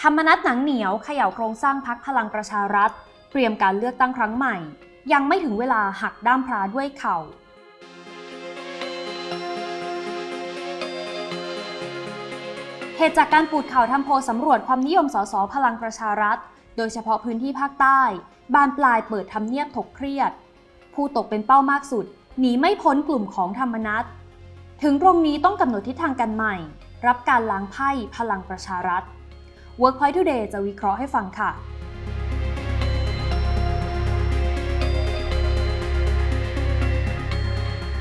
ธรรมนัตหนังเหนียวเขย่าโครงสร้างพักพลังประชารัฐ เตรียมการเลือกตั้งครั้งใหม่ ยังไม่ถึงเวลาหักด้ามพระด้วยเข่า เหตุจากการปูดข่าวทำโพสำรวจความนิยมสสพลังประชารัฐ โดยเฉพาะพื้นที่ภาคใต้ บานปลายเปิดทำเนียบถกเครียด ผู้ตกเป็นเป้ามากสุดหนีไม่พ้นกลุ่มของธรรมนัตถึงตรงนี้ต้องกำหนดทิศทางกันใหม่ รับการล้างไพ่พลังประชารัฐ Workpoint Today จะวิเคราะห์ให้ฟังค่ะ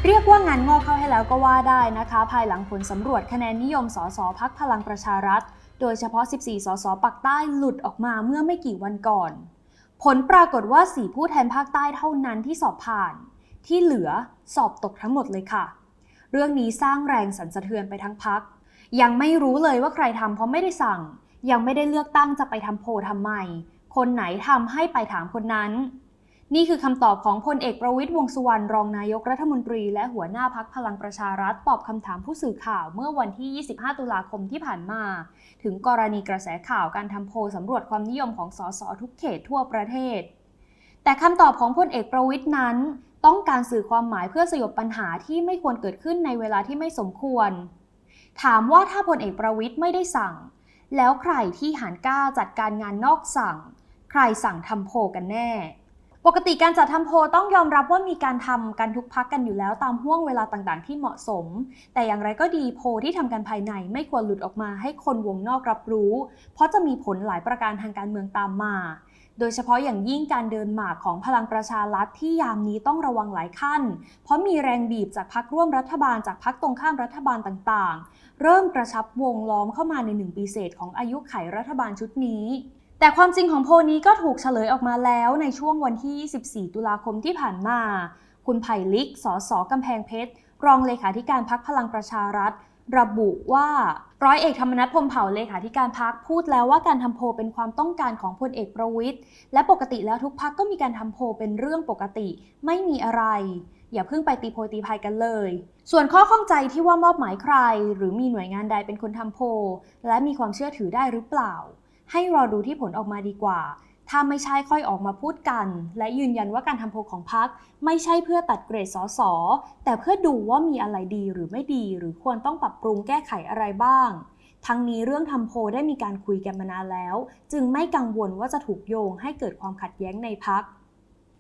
เรียกว่างานงอกเข้าให้แล้วก็ว่าได้นะคะ ภายหลังผลสำรวจคะแนนนิยมสสพักพลังประชารัฐ โดยเฉพาะ 14 สสปักใต้หลุดออกมาเมื่อไม่กี่วันก่อน ผลปรากฏว่า 4 ผู้แทนภาคใต้เท่านั้นที่สอบผ่าน ที่เหลือสอบตกทั้งหมดเลยค่ะ เรื่องนี้สร้างแรงสั่นสะเทือนไปทั้งพัก ยังไม่รู้เลยว่าใครทำเพราะไม่ได้สั่ง ยังไม่ได้เลือกตั้งจะไปทำโพทำไม คนไหนทำให้ไปถามคนนั้น นี่คือคำตอบของพลเอกประวิตยวงสุวรรณรองนายกรัฐมนตรี และหัวหน้าพักพลังประชารัฐตอบคำถามผู้สื่อข่าวเมื่อวันที่ 25 ตุลาคมที่ผ่านมา ถึงกรณีกระแสข่าวการทำโพสำรวจความนิยมของสสทุกเขตทั่วประเทศ แต่คำตอบของพลเอกประวิตยนั้น ต้องการสื่อความหมายเพื่อสยบปัญหาที่ไม่ควรเกิดขึ้นในเวลาที่ไม่สมควร ถามว่าถ้าพลเอกประวิตยไม่ได้สั่ง แล้วใครที่หารกล้าจัดการงานนอกสั่ง ใครสั่งทำโพกันแน่ ปกติการจัดทำโพต้องยอมรับว่ามีการทำกันทุกพักกันอยู่แล้วตามห่วงเวลาต่างๆ ที่เหมาะสม แต่อย่างไรก็ดีโพที่ทำกันภายในไม่ควรหลุดออกมาให้คนวงนอกรับรู้ เพราะจะมีผลหลายประการทางการเมืองตามมาโดยเฉพาะอย่างยิ่งการเดินหมากของพลังประชารัฐที่ยามนี้ต้องระวังหลายขั้น เพราะมีแรงบีบจากพักร่วมรัฐบาลจากพักตรงข้ามรัฐบาลต่างๆ เริ่มกระชับวงล้อมเข้ามาในหนึ่งปีเศษของอายุไขรัฐบาลชุดนี้ แต่ความจริงของโพนี้ก็ถูกเฉลยออกมาแล้วในช่วงวันที่24ตุลาคมที่ผ่านมา คุณไผ่ลิก สสกำแพงเพชร รองเลขาธิการพักพลังประชารัฐ ระบุว่าร้อยเอกธรรมนัฐพรมเผ่าเลขาธิการพักพูดแล้วว่าการทำโพเป็นความต้องการของพลเอกประวิทย์และปกติแล้วทุกพักก็มีการทำโพเป็นเรื่องปกติ ไม่มีอะไร อย่าเพิ่งไปตีโพตีพายกันเลย ส่วนข้อข้องใจที่ว่ามอบหมายใคร หรือมีหน่วยงานใดเป็นคนทำโพและมีความเชื่อถือได้หรือเปล่า ให้รอดูที่ผลออกมาดีกว่า ถ้าไม่ใช่ค่อยออกมาพูดกัน และยืนยันว่าการทำโพของพักไม่ใช่เพื่อตัดเกรดสอสอแต่เพื่อดูว่ามีอะไรดีหรือไม่ดี หรือควรต้องปรับปรุงแก้ไขอะไรบ้างทั้งนี้เรื่องทำโพได้มีการคุยกันมานานแล้ว จึงไม่กังวลว่าจะถูกโยงให้เกิดความขัดแย้งในพัก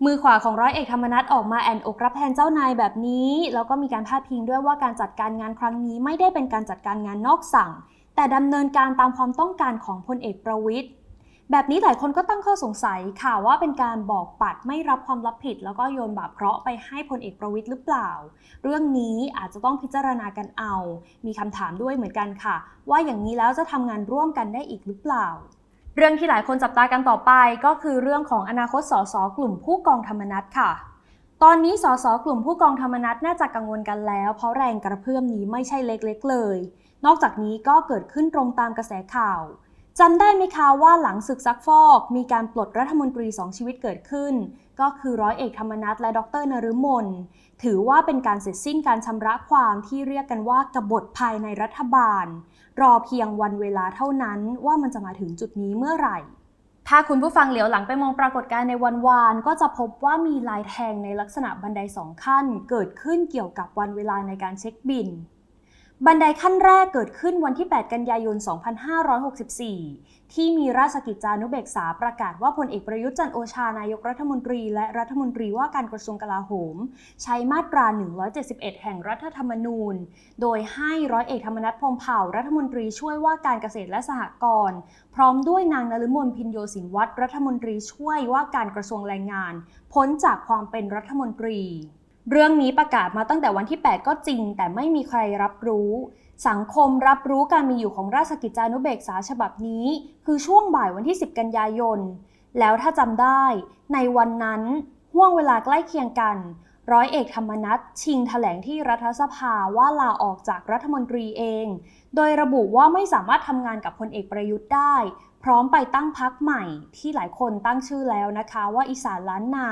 มือขวาของร้อยเอกธรรมนัฐออกมาแอนอกรับแทนเจ้านายแบบนี้ แล้วก็มีการพาดพิงด้วยว่าการจัดการงานครั้งนี้ไม่ได้เป็นการจัดการงานนอกสั่ง แต่ดำเนินการตามความต้องการของพลเอกประวิทย์แบบนี้หลายคนก็ตั้งข้อสงสัยค่ะว่าเป็นการบอกปัดไม่รับความรับผิด แล้วก็โยนบาปเคราะห์ไปให้พลเอกประวิทย์หรือเปล่า เรื่องนี้อาจจะต้องพิจารณากันเอา มีคำถามด้วยเหมือนกันค่ะ ว่าอย่างนี้แล้วจะทำงานร่วมกันได้อีกหรือเปล่า เรื่องที่หลายคนจับตากันต่อไปก็คือเรื่องของอนาคตสสกลุ่มผู้กองธรรมนัฐค่ะ ตอนนี้สสกลุ่มผู้กองธรรมนัฐน่าจะกังวลกันแล้ว เพราะแรงกระเพื่อมนี้ไม่ใช่เล็กๆเลย นอกจากนี้ก็เกิดขึ้นตรงตามกระแสข่าวจำได้ไหมคะว่าหลังศึกซักฟอกมีการปลดรัฐมนตรีสองชีวิตเกิดขึ้น ก็คือร้อยเอกธรรมนัฐและดรนฤมลถือว่าเป็นการเสร็จสิ้นการชำระความที่เรียกกันว่ากบฏภายในรัฐบาล รอเพียงวันเวลาเท่านั้นว่ามันจะมาถึงจุดนี้เมื่อไหร่ ถ้าคุณผู้ฟังเหลียวหลังไปมองปรากฏการณ์ในวันวานก็จะพบว่ามีลายแทงในลักษณะบันไดสองขั้น เกิดขึ้นเกี่ยวกับวันเวลาในการเช็คบิน บันไดขั้นแรกเกิดขึ้นวันที่ 8 กันยายน 2564 ที่มีราชกิจจานุเบกษาประกาศว่าพลเอกประยุทธ์จันโอชานายกรัฐมนตรีและรัฐมนตรีว่าการกระทรวงกลาโหม ใช้มาตรา 171 แห่งรัฐธรรมนูญ โดยให้ร้อยเอกธรรมนัฐพรหมเผ่ารัฐมนตรีช่วยว่าการเกษตรและสหกรณ์พร้อมด้วยนางนฤมลพินโยสินวัตรรัฐมนตรีช่วยว่าการกระทรวงแรงงาน พ้นจากความเป็นรัฐมนตรี เรื่องนี้ประกาศมาตั้งแต่วันที่ 8 ก็จริง แต่ไม่มีใครรับรู้ สังคมรับรู้การมีอยู่ของราชกิจจานุเบกษาฉบับนี้ คือช่วงบ่ายวันที่ 10 กันยายน แล้วถ้าจำได้ ในวันนั้นห่วงเวลาใกล้เคียงกัน ร้อยเอกธรรมนัฐชิงถแถลงที่รัฐสภาว่าลาออกจากรัฐมนตรีเอง โดยระบุว่าไม่สามารถทำงานกับพลเอกประยุทธ์ได้ พร้อมไปตั้งพักใหม่ที่หลายคนตั้งชื่อแล้วนะคะว่าอีสานล้านนา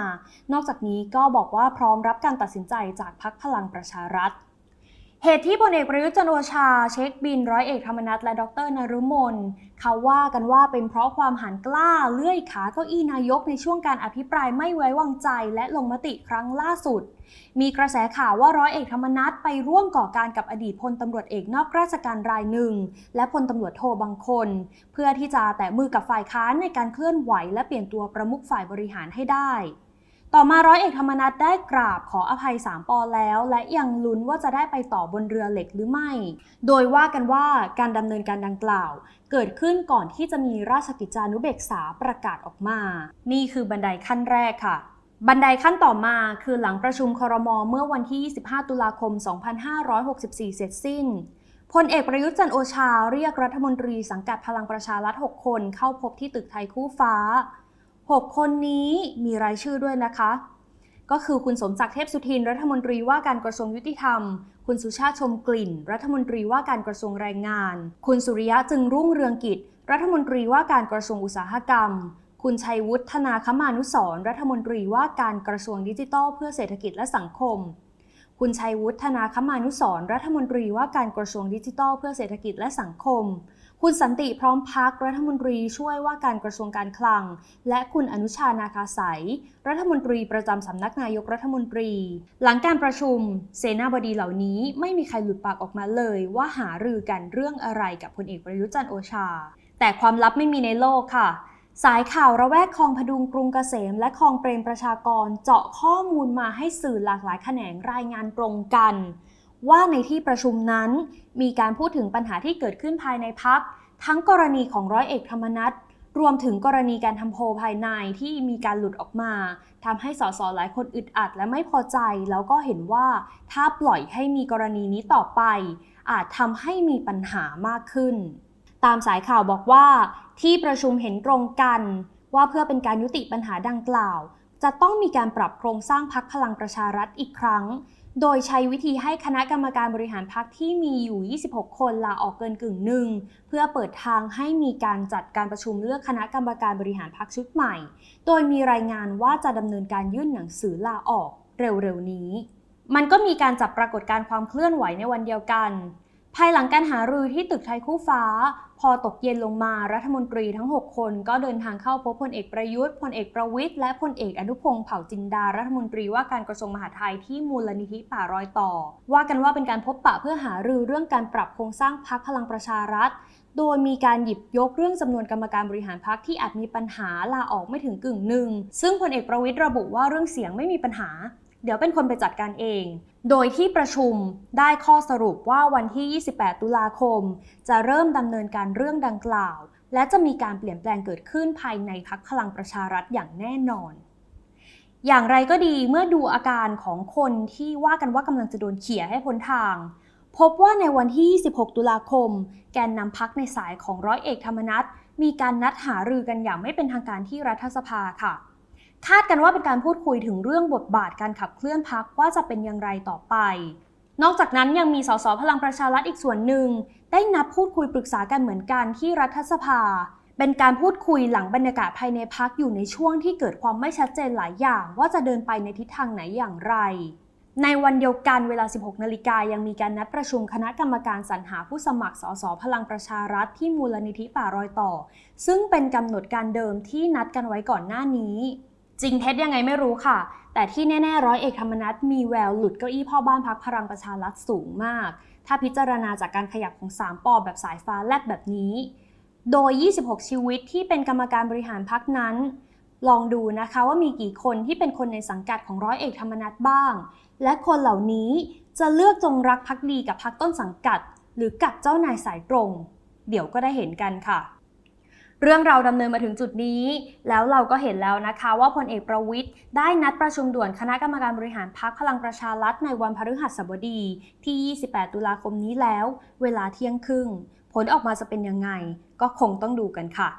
นอกจากนี้ก็บอกว่าพร้อมรับการตัดสินใจจากพักพลังประชารัฐ เหตุที่พลเอกประยุทธ์จันโอชาเช็คบินร้อยเอกธรรมนัฐและดรนรุมนเขาว่ากันว่าเป็นเพราะความหันกล้าเลื่อยขาเก้าอี้นายกในช่วงการอภิปรายไม่ไว้วางใจและลงมติครั้งล่าสุด มีกระแสข่าวว่าร้อยเอกธรรมนัฐไปร่วมก่อการกับอดีตพลตำรวจเอกนอกราชการรายหนึ่ง และพลตำรวจโทบางคน เพื่อที่จะแตะมือกับฝ่ายค้านในการเคลื่อนไหว และเปลี่ยนตัวประมุขฝ่ายบริหารให้ได้ ต่อมาร้อยเอกธรรมนัฐได้กราบขออภัยสามปอแล้ว และยังลุ้นว่าจะได้ไปต่อบนเรือเหล็กหรือไม่ โดยว่ากันว่าการดำเนินการดังกล่าว เกิดขึ้นก่อนที่จะมีราชกิจจานุเบกษาประกาศออกมา นี่คือบันไดขั้นแรกค่ะ บันไดขั้นต่อมาคือหลังประชุมครมเมื่อวันที่ 25 ตุลาคม 2564 เสร็จสิ้นพลเอกประยุทธ์จันโอชาเรียกรัฐมนตรีสังกัดพลังประชารัฐ 6 คนเข้าพบที่ตึกไทยคู่ฟ้า 6 คนนี้มีรายชื่อด้วยนะคะ ก็คือคุณสมศักดิ์เทพสุทินรัฐมนตรีว่าการกระทรวงยุติธรรม คุณสุชาติชมกลิ่น รัฐมนตรีว่าการกระทรวงแรงงาน คุณสุริยะจึงรุ่งเรืองกิจ รัฐมนตรีว่าการกระทรวงอุตสาหกรรม คุณชัยวุฒนาคมานุสรรัฐมนตรีว่าการกระทรวงดิจิทัล เพื่อเศรษฐกิจและสังคม คุณชัยวุฒนาคมานุสรรัฐมนตรีว่าการกระทรวงดิจิทัล เพื่อเศรษฐกิจและสังคม คุณสันติพร้อมพักรัฐมนตรีช่วยว่าการกระทรวงการคลัง และคุณอนุชานาคาสายรัฐมนตรีประจำสำนักนายกรัฐมนตรี หลังการประชุม เสนาบดีเหล่านี้ไม่มีใครหลุดปากออกมาเลยว่าหารือกันเรื่องอะไรกับพลเอกประยุจันโอชา แต่ความลับไม่มีในโลกค่ะสายข่าวระแวกคลองพดุงกรุงเกษมและคลองเปรมประชากรเจาะข้อมูลมาให้สื่อหลากหลายแขนงรายงานตรงกัน ว่าในที่ประชุมนั้น มีการพูดถึงปัญหาที่เกิดขึ้นภายในพัก ทั้งกรณีของร้อยเอกธรรมนัฐรวมถึงกรณีการทำโพภายในที่มีการหลุดออกมาทำให้สสหลายคนอึดอัดและไม่พอใจ แล้วก็เห็นว่าถ้าปล่อยให้มีกรณีนี้ต่อไป อาจทำให้มีปัญหามากขึ้น ตามสายข่าวบอกว่า ที่ประชุมเห็นตรงกัน ว่าเพื่อเป็นการยุติปัญหาดังกล่าว จะต้องมีการปรับโครงสร้างพักพลังประชารัฐอีกครั้ง โดยใช้วิธีให้คณะกรรมการบริหารพักที่มีอยู่ 26 คนลาออกเกินกึ่งหนึ่ง เพื่อเปิดทางให้มีการจัดการประชุมเลือกคณะกรรมการบริหารพักชุดใหม่ โดยมีรายงานว่าจะดำเนินการยื่นหนังสือลาออกเร็วๆนี้ มันก็มีการจับปรากฏการความเคลื่อนไหวในวันเดียวกัน ภายหลังการหารือที่ตึกไทยคู่ฟ้า พอตกเย็นลงมารัฐมนตรีทั้ง 6 คน ก็เดินทางเข้าพบพลเอกประยุทธ์พลเอกประวิทย์และพลเอกอนุพงศ์เผ่าจินดารัฐมนตรีว่าการกระทรวงมหาดไทยที่มูลนิธิป่ารอยต่อ ว่ากันว่าเป็นการพบปะเพื่อหารือเรื่องการปรับโครงสร้างพักพลังประชารัฐ โดยมีการหยิบยกเรื่องจำนวนกรรมการบริหารพักที่อาจมีปัญหาลาออกไม่ถึงกึ่งหนึ่งซึ่งพลเอกประวิทย์ระบุว่าเรื่องเสียงไม่มีปัญหา เดี๋ยวเป็นคนไปจัดการเอง โดยที่ประชุมได้ข้อสรุปว่าวันที่ 28 ตุลาคม จะเริ่มดำเนินการเรื่องดังกล่าว และจะมีการเปลี่ยนแปลงเกิดขึ้นภายในพักพลังประชารัฐอย่างแน่นอน อย่างไรก็ดีเมื่อดูอาการของคนที่ว่ากันว่ากำลังจะโดนเขี่ยให้พ้นทาง พบว่าในวันที่ 26 ตุลาคม แกนนำพักในสายของร้อยเอกธรรมนัฐมีการนัดหารือกันอย่างไม่เป็นทางการที่รัฐสภาค่ะ คาดกันว่าเป็นการพูดคุยถึงเรื่องบทบาทการขับเคลื่อนพักว่าจะเป็นอย่างไรต่อไป นอกจากนั้นยังมีสสพลังประชารัฐอีกส่วนหนึ่ง ได้นับพูดคุยปรึกษากันเหมือนกันที่รัฐสภา เป็นการพูดคุยหลังบรรยากาศภายในพักอยู่ในช่วงที่เกิดความไม่ชัดเจนหลายอย่าง ว่าจะเดินไปในทิศทางไหนอย่างไร ในวันเดียวกันเวลา 16 นาฬิกายังมีการนัดประชุมคณะกรรมการสรรหาผู้สมัครสสพลังประชารัฐที่มูลนิธิป่ารอยต่อ ซึ่งเป็นกำหนดการเดิมที่นัดกันไว้ก่อนหน้านี้ จริงเท็จยังไงไม่รู้ค่ะ แต่ที่แน่ๆร้อยเอกธรรมนัฐมีแววหลุดเก้าอี้พ่อบ้านพักพลังประชารัฐสูงมาก ถ้าพิจารณาจากการขยับของ3ปอแบบสายฟ้าแลบแบบนี้ โดย 26 ชีวิตที่เป็นกรรมการบริหารพักนั้น ลองดูนะคะว่ามีกี่คนที่เป็นคนในสังกัดของร้อยเอกธรรมนัฐบ้าง และคนเหล่านี้จะเลือกจงรักภักดีกับพักต้นสังกัด หรือกับเจ้านายสายตรง เดี๋ยวก็ได้เห็นกันค่ะ เรื่องเราดำเนินมาถึงจุดนี้ แล้วเราก็เห็นแล้วนะคะ ว่าพลเอกประวิทย์ได้นัดประชุมด่วนคณะกรรมการบริหารพักพลังประชารัฐในวันพฤหัสบดีที่ 28 ตุลาคมนี้แล้ว เวลาเที่ยงครึ่ง ผลออกมาจะเป็นยังไง ก็คงต้องดูกันค่ะ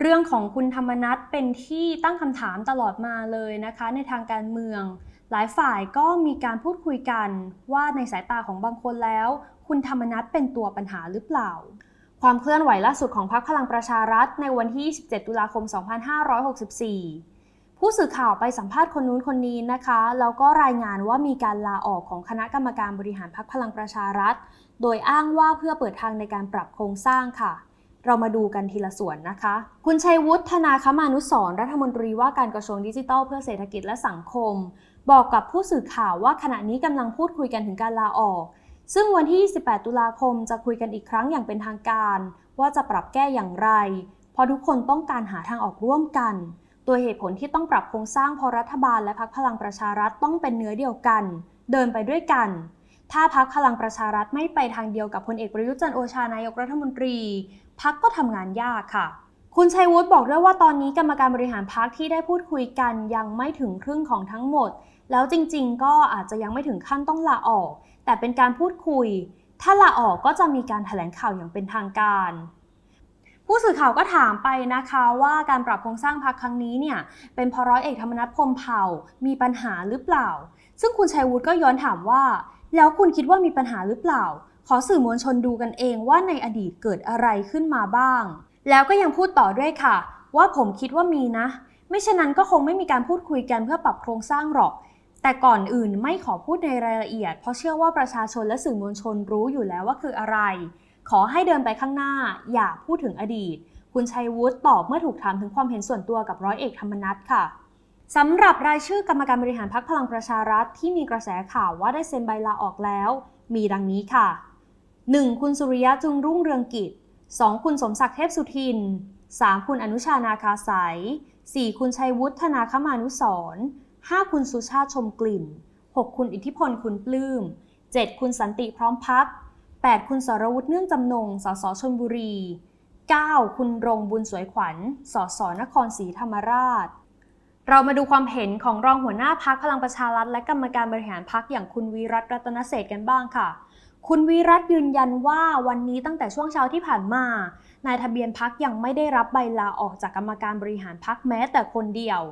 เรื่องของคุณธรรมนัฐเป็นที่ตั้งคำถามตลอดมาเลยนะคะ ในทางการเมือง หลายฝ่ายก็มีการพูดคุยกันว่าในสายตาของบางคนแล้ว คุณธรรมนัฐเป็นตัวปัญหาหรือเปล่า ความเคลื่อนไหวล่าสุดของพรรคพลังประชารัฐ ในวันที่ 27 ตุลาคม 2564 ผู้สื่อข่าวไปสัมภาษณ์คนนู้นคนนี้นะคะ แล้วก็รายงานว่ามีการลาออกของคณะกรรมการบริหารพรรคพลังประชารัฐ โดยอ้างว่าเพื่อเปิดทางในการปรับโครงสร้างค่ะ เรามาดูกันทีละส่วนนะคะ คุณชัยวุฒิธนาคมานุสรรัฐมนตรีว่าการกระทรวงดิจิทัลเพื่อเศรษฐกิจและสังคม บอกกับผู้สื่อข่าวว่าขณะนี้กำลังพูดคุยกันถึงการลาออก ซึ่งวันที่ 28 ตุลาคมจะคุยกันอีกครั้งอย่างเป็นทางการ ว่าจะปรับแก้อย่างไร เพราะทุกคนต้องการหาทางออกร่วมกัน ตัวเหตุผลที่ต้องปรับโครงสร้างเพราะรัฐบาลและพรรคพลังประชารัฐต้องเป็นเนื้อเดียวกัน เดินไปด้วยกัน ถ้าพรรคพลังประชารัฐไม่ไปทางเดียวกับพลเอกประยุทธ์จันโอชานายกรัฐมนตรี พักก็ทำงานยากค่ะคุณชัยวุฒิบอกด้วยว่าตอนนี้กรรมการบริหารพักที่ได้พูดคุยกันยังไม่ถึงครึ่งของทั้งหมด แล้วจริงๆ ก็อาจจะยังไม่ถึงขั้นต้องลาออก แต่เป็นการพูดคุย ถ้าลาออกก็จะมีการแถลงข่าวอย่างเป็นทางการ ผู้สื่อข่าวก็ถามไปนะคะว่าการปรับโครงสร้างพักครั้งนี้เนี่ยเป็นพร้อยเอกธรรมนัฐพรมเผ่ามีปัญหาหรือเปล่า ซึ่งคุณชัยวุฒิก็ย้อนถามว่า แล้วคุณคิดว่ามีปัญหาหรือเปล่า ขอสื่อมวลชนดูกันเองว่าในอดีตเกิดอะไรขึ้นมาบ้าง แล้วก็ยังพูดต่อด้วยค่ะ ว่าผมคิดว่ามีนะ ไม่เช่นนั้นก็คงไม่มีการพูดคุยกันเพื่อปรับโครงสร้างหรอก แต่ก่อนอื่นไม่ขอพูดในรายละเอียด เพราะเชื่อว่าประชาชนและสื่อมวลชนรู้อยู่แล้วว่าคืออะไร ขอให้เดินไปข้างหน้า อย่าพูดถึงอดีต คุณชัยวุฒิตอบเมื่อถูกถามถึงความเห็นส่วนตัวกับร้อยเอกธรรมนัฐค่ะสำหรับรายชื่อกรรมการบริหารพรรคพลังประชารัฐที่มีกระแสข่าวว่าได้เซ็นใบลาออกแล้ว มีดังนี้ค่ะ 1. คุณสุริยะจึงรุ่งเรืองกิจ 2. คุณสมศักดิ์เทพสุทิน 3. คุณอนุชานาคาสาย 4. คุณชัยวุฒิธนาคมานุสร 5. คุณสุชาติชมกลิ่น 6. คุณอิทธิพลคุณปลื้ม 7. คุณสันติพร้อมพัก 8. คุณสรวุฒิเนื่องจำนง สสชลบุรี 9. คุณรงบุญสวยขวัญ สสนครศรีธรรมราช เรามาดูความเห็นของรองหัวหน้าพักพลังประชารัฐและกรรมการบริหารพักอย่างคุณวีรัตรัตนเศษกันบ้างค่ะคุณวีรัตยืนยันว่าวันนี้ตั้งแต่ช่วงเช้าที่ผ่านมา นายทะเบียนพักยังไม่ได้รับใบลาออกจากกรรมการบริหารพักแม้แต่คนเดียว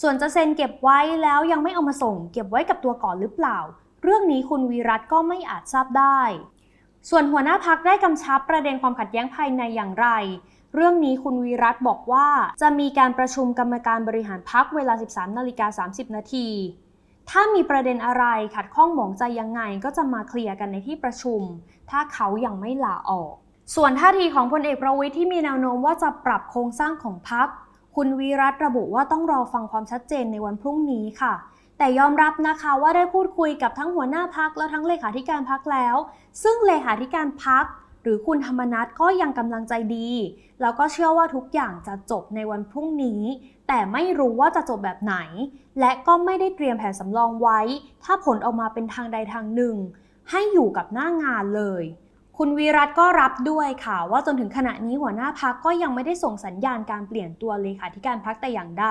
ส่วนจะเซ็นเก็บไว้แล้วยังไม่เอามาส่ง เก็บไว้กับตัวก่อนหรือเปล่า เรื่องนี้คุณวีรัตก็ไม่อาจทราบได้ ส่วนหัวหน้าพักได้กำชับประเด็นความขัดแย้งภายในอย่างไร เรื่องนี้คุณวีรัตบอกว่าจะมีการประชุมกรรมการบริหารพักเวลา 13นาฬิกา30 นาทีถ้ามีประเด็นอะไรขัดข้องหมองใจยังไงก็จะมาเคลียร์กันในที่ประชุม ถ้าเขายังไม่ลาออก ส่วนท่าทีของพลเอกประวิทย์ที่มีแนวโน้มว่าจะปรับโครงสร้างของพักคุ คุณวีรัตระบุว่าต้องรอฟังความชัดเจนในวันพรุ่งนี้ค่ะ แต่ยอมรับนะคะว่าได้พูดคุยกับทั้งหัวหน้าพักและทั้งเลขาธิการพักแล้ว ซึ่งเลขาธิการพักหรือคุณธรรมนัฐก็ยังกำลังใจดี แล้วก็เชื่อว่าทุกอย่างจะจบในวันพรุ่งนี้ แต่ไม่รู้ว่าจะจบแบบไหน และก็ไม่ได้เตรียมแผนสำรองไว้ ถ้าผลออกมาเป็นทางใดทางหนึ่ง ให้อยู่กับหน้างานเลย คุณวีรัตก็รับด้วยค่ะ ว่าจนถึงขณะนี้หัวหน้าพักก็ยังไม่ได้ส่งสัญญาณการเปลี่ยนตัวเลขาธิการพักแต่อย่างใด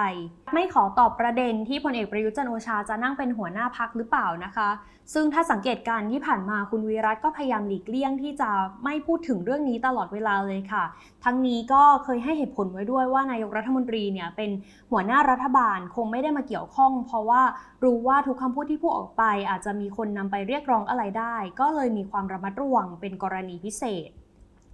ไม่ขอตอบประเด็นที่พลเอกประยุทธ์จันโอชาจะนั่งเป็นหัวหน้าพักหรือเปล่านะคะ ซึ่งถ้าสังเกตการที่ผ่านมาคุณวีรัตน์ก็พยายามหลีกเลี่ยงที่จะไม่พูดถึงเรื่องนี้ตลอดเวลาเลยค่ะ ทั้งนี้ก็เคยให้เหตุผลไว้ด้วยว่านายกรัฐมนตรีเนี่ยเป็นหัวหน้ารัฐบาลคงไม่ได้มาเกี่ยวข้อง เพราะว่ารู้ว่าทุกคำพูดที่พูดออกไป อาจจะมีคนนำไปเรียกร้องอะไรได้ ก็เลยมีความระมัดระวังเป็นกรณีพิเศษ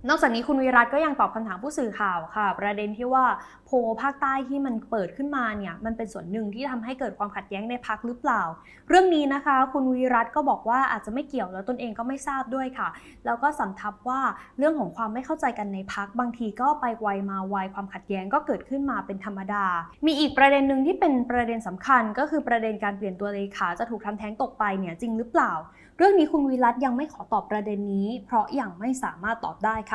นอกจากนี้คุณวีรัตก็ยังตอบคำถามผู้สื่อข่าวค่ะ ประเด็นที่ว่าโพลภาคใต้ที่มันเปิดขึ้นมาเนี่ยมันเป็นส่วนหนึ่งที่ทำให้เกิดความขัดแย้งในพักหรือเปล่า เรื่องนี้นะคะ คุณวีรัตก็บอกว่าอาจจะไม่เกี่ยวแล้วตนเองก็ไม่ทราบด้วยค่ะ แล้วก็สำทับว่าเรื่องของความไม่เข้าใจกันในพักบางทีก็ไปไวมาไวความขัดแย้งก็เกิดขึ้นมาเป็นธรรมดา มีอีกประเด็นหนึ่งที่เป็นประเด็นสำคัญ ก็คือประเด็นการเปลี่ยนตัวเลขาจะถูกทำแท้งตกไปเนี่ยจริงหรือเปล่า เรื่องนี้คุณวีรัตยังไม่ขอตอบประเด็นนี้ เพราะยังไม่สามารถตอบได้ค่ะ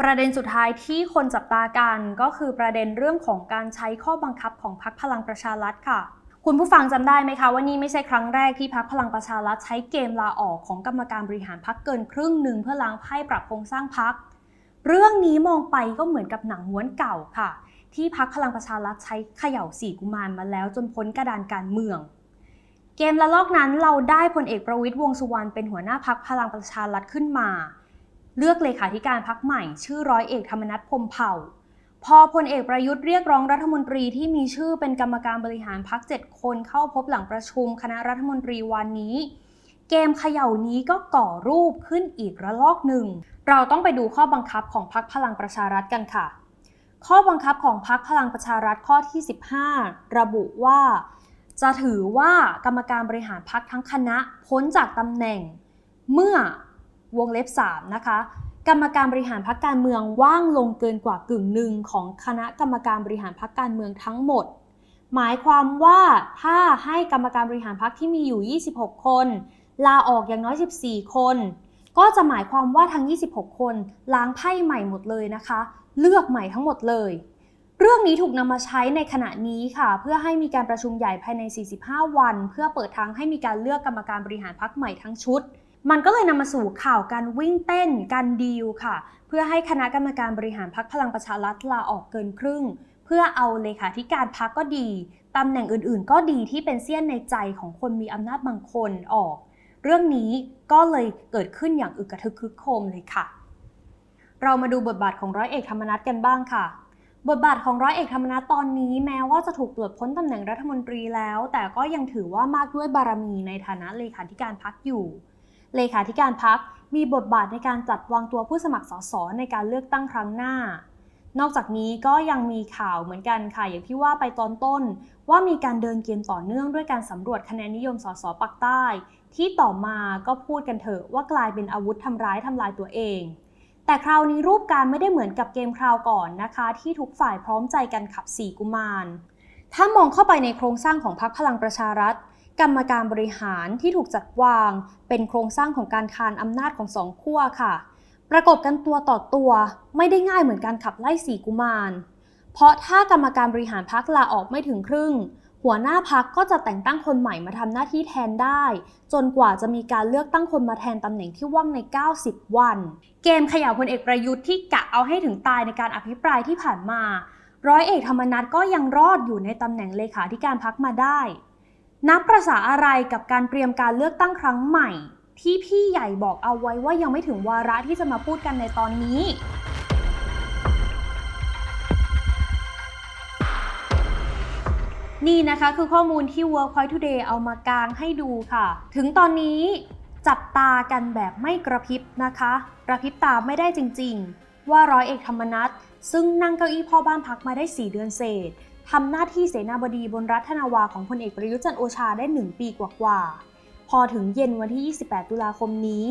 ประเด็นสุดท้ายที่คนจับตากันก็คือประเด็นเรื่องของการใช้ข้อบังคับของพรรคพลังประชารัฐค่ะ คุณผู้ฟังจำได้ไหมคะว่านี่ไม่ใช่ครั้งแรกที่พรรคพลังประชารัฐใช้เกมลาออกของกรรมการบริหารพรรคเกินครึ่งหนึ่งเพื่อล้างไพ่ปรับโครงสร้างพรรคเรื่องนี้มองไปก็เหมือนกับหนังม้วนเก่าค่ะ ที่พรรคพลังประชารัฐใช้เขย่าสี่กุมารมาแล้วจนพ้นกระดานการเมือง เกมละลอกนั้นเราได้พลเอกประวิตยวงสุวรรณเป็นหัวหน้าพักพลังประชารัฐขึ้นมา เลือกเลขาธิการพักใหม่ ชื่อร้อยเอกธรรมนัฐพมเผ่า พอพลเอกประยุทธ์เรียกร้องรัฐมนตรีที่มีชื่อเป็นกรรมการบริหารพักเจ็ดคนเข้าพบหลังประชุมคณะรัฐมนตรีวันนี้ เกมเขย่านี้ก็ก่อรูปขึ้นอีกระลอกหนึ่ง เราต้องไปดูข้อบังคับของพักพลังประชารัฐกันค่ะ ข้อบังคับของพรรคพลังประชารัฐข้อที่ 15 ระบุว่า จะถือว่ากรรมการบริหารพรรคทั้งคณะพ้นจากตำแหน่ง เมื่อ วงเล็บ 3 นะคะ กรรมการบริหารพรรคการเมืองว่างลงเกินกว่ากึ่งหนึ่งของคณะกรรมการบริหารพรรคการเมืองทั้งหมด หมายความว่าถ้าให้กรรมการบริหารพรรคที่มีอยู่ 26 คน ลาออกอย่างน้อย 14 คน ก็จะหมายความว่าทั้ง 26 คนล้างไพ่ใหม่หมดเลยนะคะ เลือกใหม่ทั้งหมดเลยเรื่องนี้ถูกนำมาใช้ในขณะนี้ค่ะ เพื่อให้มีการประชุมใหญ่ภายใน 45 วัน เพื่อเปิดทางให้มีการเลือกกรรมการบริหารพรรคใหม่ทั้งชุด มันก็เลยนำมาสู่ข่าวการวิ่งเต้น การดีลค่ะ เพื่อให้คณะกรรมการบริหารพรรคพลังประชารัฐลาออกเกินครึ่ง เพื่อเอาเลขาธิการพรรคก็ดีตำแหน่งอื่นๆ ก็ดีที่เป็นเสี้ยนในใจของคนมีอำนาจบางคนออก เรื่องนี้ก็เลยเกิดขึ้นอย่างอึกระทึกคึกโคมเลยค่ะ เรามาดูบทบาทของร้อยเอกธรรมนัฐกันบ้างค่ะบทบาทของร้อยเอกธรรมนัฐตอนนี้แม้ว่าจะถูกปลดพ้นตำแหน่งรัฐมนตรีแล้ว แต่ก็ยังถือว่ามากด้วยบารมีในฐานะเลขาธิการพักอยู่ เลขาธิการพักมีบทบาทในการจัดวางตัวผู้สมัครสสในการเลือกตั้งครั้งหน้า นอกจากนี้ก็ยังมีข่าวเหมือนกันค่ะอย่างที่ว่าไปตอนต้น ว่ามีการเดินเกมต่อเนื่องด้วยการสำรวจคะแนนนิยมสสปักใต้ ที่ต่อมาก็พูดกันเถอะว่ากลายเป็นอาวุธทำร้ายทำลายตัวเอง แต่คราวนี้รูปการไม่ได้เหมือนกับเกมคราวก่อนนะคะ ที่ทุกฝ่ายพร้อมใจกันขับสี่กุมาร ถ้ามองเข้าไปในโครงสร้างของพรรคพลังประชารัฐ กรรมการบริหารที่ถูกจัดวาง เป็นโครงสร้างของการคานอำนาจของสองขั้วค่ะ ประกบกันตัวต่อตัว ไม่ได้ง่ายเหมือนการขับไล่สีกุมาร เพราะถ้ากรรมการบริหารพักลาออกไม่ถึงครึ่ง หัวหน้าพักก็จะแต่งตั้งคนใหม่มาทำหน้าที่แทนได้ จนกว่าจะมีการเลือกตั้งคนมาแทนตำแหน่งที่ว่างใน 90 วัน เกมขย่าพลเอกประยุทธ์ที่กะเอาให้ถึงตายในการอภิปรายที่ผ่านมาร้อยเอกธรรมนัฐก็ยังรอดอยู่ในตำแหน่งเลขาธิการพักมาได้ นับประษาอะไรกับการเตรียมการเลือกตั้งครั้งใหม่ ที่พี่ใหญ่บอกเอาไว้ว่ายังไม่ถึงวาระที่จะมาพูดกันในตอนนี้ นี่นะคะคือข้อมูลที่ Workpoint Today เอามากางให้ดูค่ะ ถึงตอนนี้จับตากันแบบไม่กระพริบนะคะ กระพริบตาไม่ได้จริงๆ ว่าร้อยเอกธรรมนัฐซึ่งนั่งเก้าอี้พ่อบ้านพักมาได้ 4 เดือนเศษ ทำหน้าที่เสนาบดีบนรัฐนาวาของพลเอกประยุทธ์จันโอชาได้ 1 ปีกว่าๆ พอถึงเย็นวันที่ 28 ตุลาคมนี้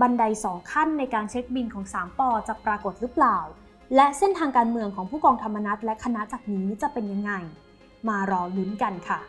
บันไดสองขั้นในการเช็คบินของ 3ปอจะปรากฏหรือเปล่า และเส้นทางการเมืองของผู้กองธรรมนัฐและคณะจากนี้จะเป็นยังไง มารอลุ้นกันค่ะ